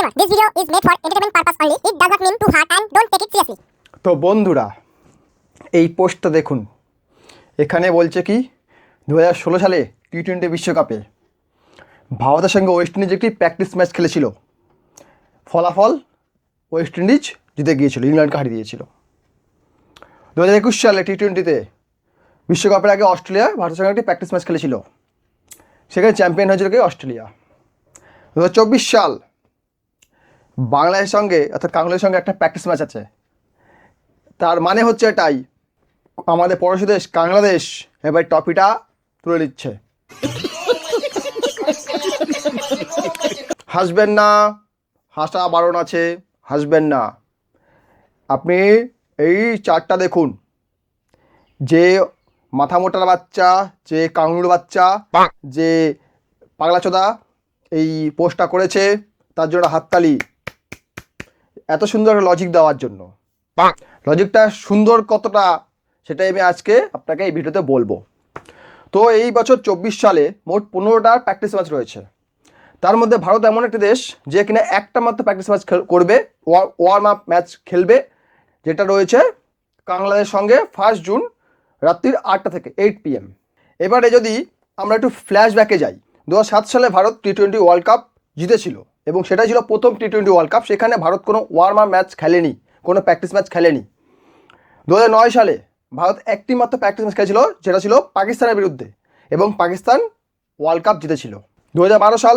Disclaimer, This video is made for entertainment purpose only. It does not mean to hurt and don't take it seriously. তো বন্ধুরা, এই পোস্টটা দেখুন। এখানে বলছে কি দু হাজার ষোলো সালে টি টোয়েন্টি বিশ্বকাপে ভারতের সঙ্গে ওয়েস্ট ইন্ডিজ একটি প্র্যাকটিস ম্যাচ খেলেছিল। ফলাফল ওয়েস্ট ইন্ডিজ জিতে গিয়েছিল, ইংল্যান্ডকে হারিয়ে দিয়েছিল। দু হাজার একুশ সালে টি টোয়েন্টিতে বিশ্বকাপের আগে অস্ট্রেলিয়া ভারতের সঙ্গে একটি প্র্যাকটিস ম্যাচ খেলেছিল। সেখানে চ্যাম্পিয়ন হয়েছিল কি, অস্ট্রেলিয়া। দু হাজার চব্বিশ সাল বাংলাদেশের সঙ্গে অর্থাৎ কাংলাদেশের সঙ্গে একটা প্র্যাকটিস ম্যাচ আছে। তার মানে হচ্ছে এটাই আমাদের পড়োশী দেশ বাংলাদেশ এবার টপিটা তুলে নিচ্ছে। হাসবেন না হাসা বারণ আছে হাসবেন না। আপনি এই চারটা দেখুন যে মাথা মোটার বাচ্চা যে কাঙুর বাচ্চা যে পাগলাচোদা এই পোস্টটা করেছে তার জন্য হাততালি। এত সুন্দর লজিক দেওয়ার জন্য। লজিকটা সুন্দর কতটা সেটাই আমি আজকে আপনাকে এই ভিডিওতে বলব। তো এই বছর চব্বিশ সালে মোট পনেরোটা প্র্যাকটিস ম্যাচ রয়েছে। তার মধ্যে ভারত এমন একটি দেশ যে কিনা একটা মাত্র প্র্যাকটিস ম্যাচ করবে ওয়ার্ম আপ ম্যাচ খেলবে যেটা রয়েছে বাংলাদেশের সঙ্গে ফার্স্ট জুন রাত্রির আটটা থেকে এইট পিএম এবারে যদি আমরা একটু ফ্ল্যাশব্যাকে যাই দুহাজার সাত সালে Bharat T twenty world cup জিতেছিল। এবং সেটাই ছিল প্রথম টি টোয়েন্টি ওয়ার্ল্ড কাপ সেখানে ভারত কোনো ওয়ার্ম আপ ম্যাচ খেলেনি, কোনো প্র্যাকটিস ম্যাচ খেলেনি। দু নয় সালে ভারত একটি মাত্র প্র্যাকটিস ম্যাচ খেলেছিল যেটা ছিল পাকিস্তানের বিরুদ্ধে এবং পাকিস্তান ওয়ার্ল্ড কাপ জিতেছিল। দু হাজার বারো সাল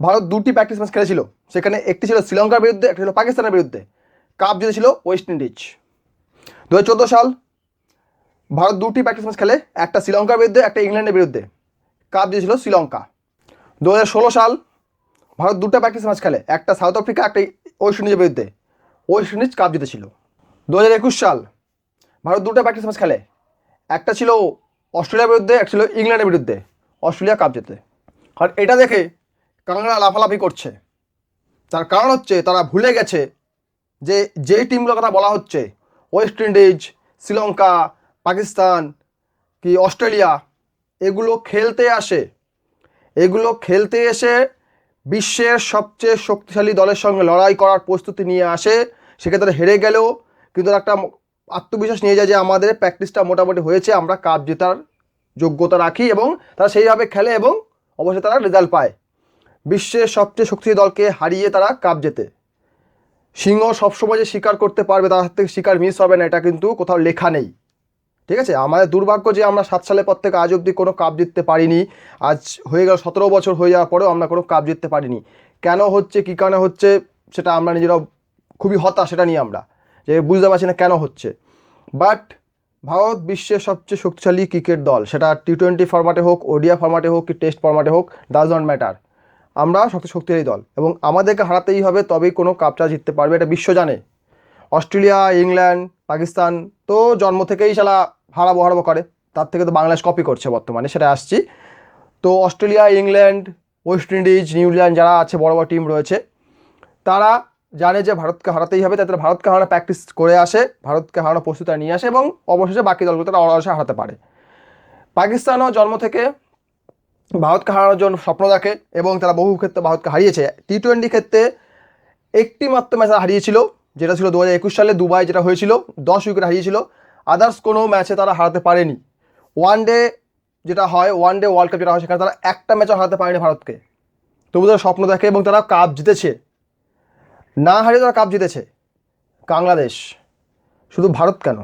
ভারত দুটি প্র্যাকটিস ম্যাচ খেলেছিল, সেখানে একটি ছিল শ্রীলঙ্কার বিরুদ্ধে, একটি ছিল পাকিস্তানের বিরুদ্ধে। কাপ জিতেছিল ওয়েস্ট ইন্ডিজ দু হাজার চোদ্দ সাল ভারত দুটি প্র্যাকটিস ম্যাচ খেলে, একটা শ্রীলঙ্কার বিরুদ্ধে, একটা ইংল্যান্ডের বিরুদ্ধে। কাপ জিতেছিল শ্রীলঙ্কা। দু হাজার ষোলো সাল ভারত দুটো প্র্যাকটিস ম্যাচ খেলে, একটা সাউথ আফ্রিকা একটা ওয়েস্ট ইন্ডিজের বিরুদ্ধে। ওয়েস্ট ইন্ডিজ কাপ জিতেছিল। দু হাজার একুশ সাল ভারত দুটো প্র্যাকটিস ম্যাচ খেলে। একটা ছিল অস্ট্রেলিয়ার বিরুদ্ধে, একটা ছিল ইংল্যান্ডের বিরুদ্ধে। অস্ট্রেলিয়া কাপ জেতে। আর এটা দেখে কানাডা লাফালাফি করছে। তার কারণ হচ্ছে তারা ভুলে গেছে যে যে টিমগুলোর কথা বলা হচ্ছে ওয়েস্ট ইন্ডিজ শ্রীলঙ্কা পাকিস্তান কি অস্ট্রেলিয়া এগুলো খেলতে আসে। এগুলো খেলতে এসে বিশ্বের সবচেয়ে শক্তিশালী দলের সঙ্গে লড়াই করার প্রস্তুতি নিয়ে আসে। সেক্ষেত্রে হেরে গেলেও কিন্তু একটা আত্মবিশ্বাস নিয়ে যায় যে আমাদের প্র্যাকটিসটা মোটামুটি হয়েছে, আমরা কাপ জেতার যোগ্যতা রাখি এবং তারা সেইভাবে খেলে এবং অবশ্যই তারা রেজাল্ট পায়। বিশ্বের সবচেয়ে শক্তিশালী দলকে হারিয়ে তারা কাপ জেতে। সিংহ সবসময় যে স্বীকার করতে পারবে, তার হাত থেকে শিকার মিস হবে না, এটা কিন্তু কোথাও লেখা নেই। ঠিক আছে? আমাদের দুর্ভাগ্য যে আমরা সাত সালের পর থেকে আজ অবধি কোনো কাপ জিততে পারিনি। আজ হয়ে গেল সতেরো বছর হয়ে যাওয়ার পরেও আমরা কোনো কাপ জিততে পারিনি। কেন হচ্ছে, কী কারণে হচ্ছে, সেটা আমরা নিজেরাও খুবই হতাশ, সেটা নিয়ে আমরা। যে বুঝতে পারছি না কেন হচ্ছে। বাট ভারত বিশ্বের সবচেয়ে শক্তিশালী ক্রিকেট দল, সেটা টি টোয়েন্টি ফরম্যাটে হোক ওডিয়া ফরম্যাটে হোক, কি টেস্ট ফরম্যাটে হোক ডাজ নট ম্যাটার আমরা সবচেয়ে শক্তিশালী দল এবং আমাদেরকে হারাতেই হবে তবেই কোনো কাপটা জিততে পারবে, এটা বিশ্ব জানে। অস্ট্রেলিয়া, ইংল্যান্ড, পাকিস্তান, তো জন্ম থেকেই সালা হারাবো হারাবো করে। তার থেকে তো বাংলাদেশ কপি করছে বর্তমানে সেটা আসছি। তো Australia, England, West Indies New Zealand যারা আছে, বড় বড় টিম রয়েছে, তারা জানে যে ভারতকে হারাতেই হবে তাদের ভারতকে হারানো প্র্যাকটিস করে আসে, ভারতকে হারানো প্রস্তুতি নিয়ে আসে এবং অবশেষে বাকি দলগুলো তারা অনায়াসে হারাতে পারে। পাকিস্তানও জন্ম থেকে ভারতকে হারানোর জন্য স্বপ্ন দেখে এবং তারা বহু ক্ষেত্রে ভারতকে হারিয়েছে। টি টোয়েন্টি ক্ষেত্রে একটি মাত্র ম্যাচ হারিয়েছিল, যেটা ছিল দু হাজার একুশ সালে দুবাই, যেটা হয়েছিল, দশ উইকেট হারিয়েছিল। আদার্স কোনো ম্যাচে তারা হারাতে পারেনি। ওয়ান ডে যেটা হয় ওয়ান ডে ওয়ার্ল্ড কাপ যেটা হয়, সেখানে তারা একটা ম্যাচও হারাতে পারেনি ভারতকে। তবু তারা স্বপ্ন দেখে এবং তারা কাপ জিতেছে। না হারিয়ে তারা কাপ জিতেছে। বাংলাদেশ শুধু ভারত কেন?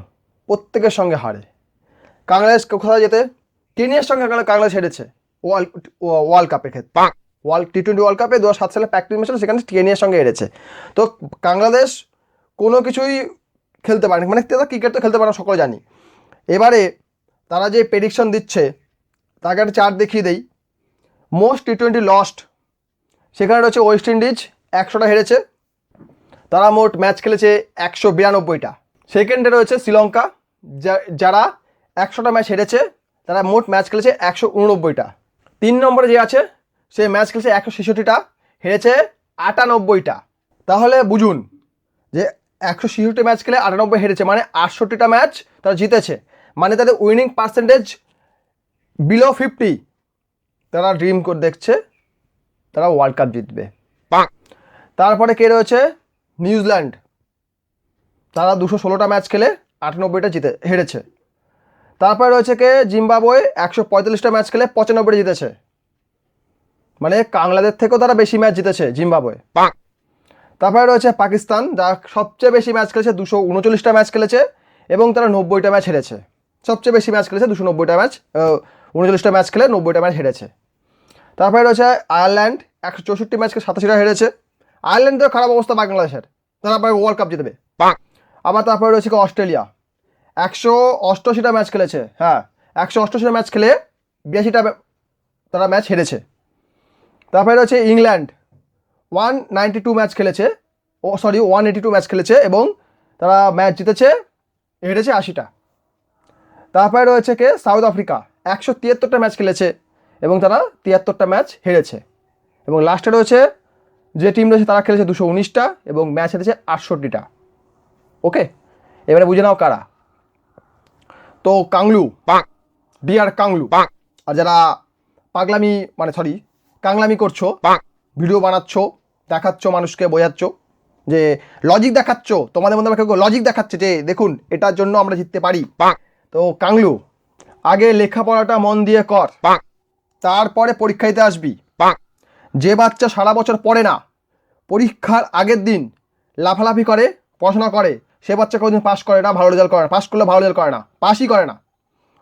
প্রত্যেকের সঙ্গে হারে। বাংলাদেশ কোথায় যেতে কেনিয়ার সঙ্গে বাংলাদেশ হেরেছে। ওয়ার্ল্ড ওয়ার্ল্ড কাপের ক্ষেত্রে। ওয়ার্ল্ড টি টোয়েন্টি ওয়ার্ল্ড কাপে দু সাত সালে প্র্যাকটিস ম্যাচ সেখানে কেনিয়ার সঙ্গে হেরেছে। তো বাংলাদেশ কোনো কিছুই খেলতে পারেনি। মানে তারা ক্রিকেট তো খেলতে পারে সকলে জানি। এবারে তারা যে প্রেডিকশন দিচ্ছে, তাকে একটা চার্ট দেখিয়ে দেই। মোস্ট টি টোয়েন্টি লস্ট সেখানে রয়েছে ওয়েস্ট ইন্ডিজ একশোটা হেরেছে। তারা মোট ম্যাচ খেলেছে একশো বিরানব্বইটা। সেকেন্ডে রয়েছে শ্রীলঙ্কা যারা একশোটা ম্যাচ হেরেছে, তারা মোট ম্যাচ খেলেছে একশো উননব্বইটা। তিন নম্বরে যে আছে, সে ম্যাচ খেলেছে একশো ছেষট্টিটা, হেরেছে আটানব্বইটা। তাহলে বুঝুন যে একশো ছেষট্টি ম্যাচ খেলে আটানব্বই হেরেছে মানে আটষট্টিটা ম্যাচ তারা জিতেছে। মানে তাদের উইনিং পার্সেন্টেজ বিলো ফিফটি তারা ড্রিম করে দেখছে তারা ওয়ার্ল্ড কাপ জিতবে। তারপরে কে রয়েছে? নিউজিল্যান্ড। তারা দুশো ষোলোটা ম্যাচ খেলে আটানব্বইটা জিতে হেরেছে। তারপরে রয়েছে কে? জিম্বাবুয়ে একশো পঁয়তাল্লিশটা ম্যাচ খেলে পঁচানব্বইটা জিতেছে। মানে কাংলাদের থেকেও তারা বেশি ম্যাচ জিতেছে জিম্বাবুয়ে। তারপরে রয়েছে পাকিস্তান যা সবচেয়ে বেশি ম্যাচ খেলেছে দুশো উনচল্লিশটা ম্যাচ খেলেছে এবং তারা নব্বইটা ম্যাচ হেরেছে। সবচেয়ে বেশি ম্যাচ খেলেছে দুশো নব্বইটা ম্যাচ উনচল্লিশটা ম্যাচ খেলে নব্বইটা ম্যাচ হেরেছে। তারপরে রয়েছে আয়ারল্যান্ড একশো চৌষট্টি ম্যাচকে সাতাশিটা হেরেছে। আয়ারল্যান্ডের খারাপ অবস্থা বাংলাদেশের। তারা আবার ওয়ার্ল্ড কাপ জিতবে। আবার তারপরে রয়েছে অস্ট্রেলিয়া। একশো অষ্টআশিটা ম্যাচ খেলেছে হ্যাঁ একশো অষ্টআশিটা ম্যাচ খেলে বিরাশিটা তারা ম্যাচ হেরেছে। তারপরে রয়েছে England. One ninety two match খেলেছে। ও sorry one eighty two match খেলেছে এবং তারা ম্যাচ জিতেছে হেরেছে আশিটা। তারপরে রয়েছে কে? সাউথ আফ্রিকা একশো তিয়াত্তরটা ম্যাচ খেলেছে এবং তারা তিয়াত্তরটা ম্যাচ হেরেছে। এবং লাস্টে রয়েছে যে টিম রয়েছে তারা খেলেছে দুশো উনিশটা এবং ম্যাচ হেরেছে আটষট্টিটা। ওকে এবারে বুঝে নাও কারা। তো কাংলু ডিয়ার কাংলু। আর যারা পাগলামি মানে সরি কাংলামি করছ ভিডিও বানাচ্ছ দেখাচ্ছ মানুষকে বোঝাচ্ছ? যে লজিক দেখাচ্ছ তোমাদের মধ্যে কেউ লজিক দেখাচ্ছে যে দেখুন এটার জন্য আমরা জিততে পারি। তো কাংলু আগে লেখাপড়াটা মন দিয়ে কর। তারপরে পরীক্ষা দিতে আসবি। যে বাচ্চা সারা বছর পড়ে না পরীক্ষার আগের দিন লাফালাফি করে পড়াশোনা করে সে বাচ্চা কোনোদিন পাস করে না ভালো রেজাল্ট করে না। পাস করলে ভালো রেজাল্ট করে না পাসই করে না।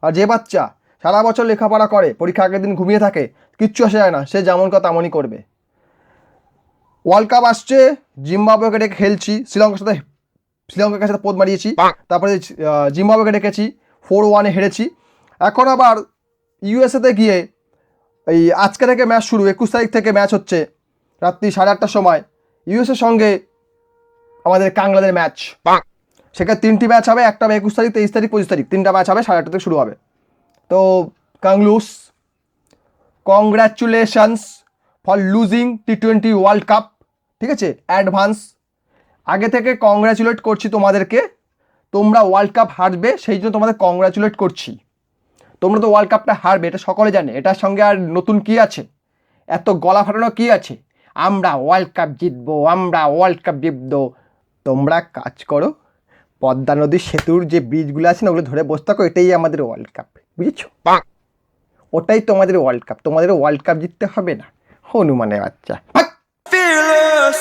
আর যে বাচ্চা সারা বছর লেখাপড়া করে পরীক্ষা আগের দিন ঘুমিয়ে থাকে কিচ্ছু আসে যায় না সে যেমন কথা তেমনই করবে। ওয়ার্ল্ড কাপ আসছে জিম্বাবুয়েকে ডেকে খেলছি শ্রীলঙ্কার সাথে শ্রীলঙ্কার সাথে পোদ মারিয়েছি তারপরে জিম্বাবুয়েকে ডেকেছি ফোর ওয়ানে হেরেছি। এখন আবার ইউএসএতে গিয়ে এই আজকে থেকে ম্যাচ শুরু একুশ তারিখ থেকে ম্যাচ হচ্ছে রাত্রি সাড়ে আটটার সময়। ইউএসের সঙ্গে আমাদের কাংলাদের ম্যাচ সেখানে তিনটি ম্যাচ হবে একটা একুশ তারিখ তেইশ তারিখ পঁচিশ তারিখ। তিনটা ম্যাচ হবে সাড়ে আটটা থেকে শুরু হবে। তো কাংলুস congratulations for losing T twenty world cup ঠিক আছে? অ্যাডভান্স আগে থেকে কংগ্রাচুলেট করছি তোমাদেরকে। তোমরা ওয়ার্ল্ড কাপ হারবে সেই জন্য তোমাদের কংগ্রাচুলেট করছি। তোমরা তো ওয়ার্ল্ড কাপটা হারবে এটা সকলে জানে। এটার সঙ্গে আর নতুন কি আছে? এত গলা ফাটানো কি আছে? আমরা ওয়ার্ল্ড কাপ জিতবো আমরা ওয়ার্ল্ড কাপ জিতবো। তোমরা কাজ করো। পদ্মা নদীর সেতুর যে ব্রিজগুলো আছে না ওগুলো ধরে বসে থাকো এটাই আমাদের ওয়ার্ল্ড কাপ বুঝেছ? ওটাই তোমাদের ওয়ার্ল্ড কাপ তোমাদের ওয়ার্ল্ড কাপ জিততে হবে না। হনুমানের বাচ্চা Fearless.